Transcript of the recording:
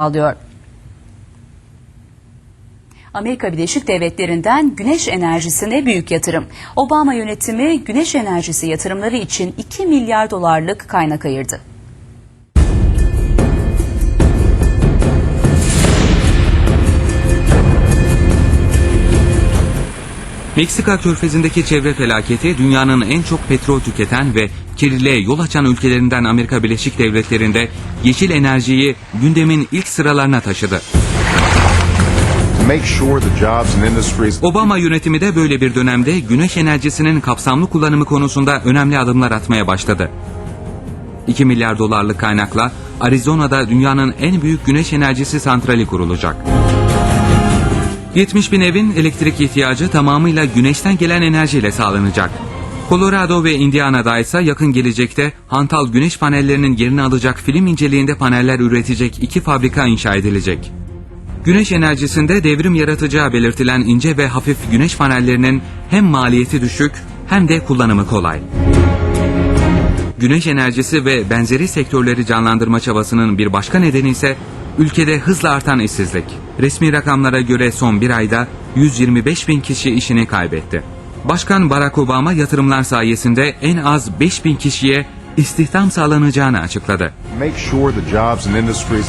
alıyor. Amerika Birleşik Devletleri'nden güneş enerjisine büyük yatırım. Obama yönetimi güneş enerjisi yatırımları için 2 milyar dolarlık kaynak ayırdı. Meksika körfezindeki çevre felaketi dünyanın en çok petrol tüketen ve kirliliğe yol açan ülkelerinden Amerika Birleşik Devletleri'nde yeşil enerjiyi gündemin ilk sıralarına taşıdı. Obama yönetimi de böyle bir dönemde güneş enerjisinin kapsamlı kullanımı konusunda önemli adımlar atmaya başladı. 2 milyar dolarlık kaynakla Arizona'da dünyanın en büyük güneş enerjisi santrali kurulacak. 70 bin evin elektrik ihtiyacı tamamıyla güneşten gelen enerjiyle sağlanacak. Colorado ve Indiana'da ise yakın gelecekte hantal güneş panellerinin yerini alacak film inceliğinde paneller üretecek iki fabrika inşa edilecek. Güneş enerjisinde devrim yaratacağı belirtilen ince ve hafif güneş panellerinin hem maliyeti düşük hem de kullanımı kolay. Güneş enerjisi ve benzeri sektörleri canlandırma çabasının bir başka nedeni ise ülkede hızla artan işsizlik. Resmi rakamlara göre son bir ayda 125 bin kişi işini kaybetti. Başkan Barack Obama yatırımlar sayesinde en az 5 bin kişiye istihdam sağlanacağını açıkladı. make sure the jobs and industries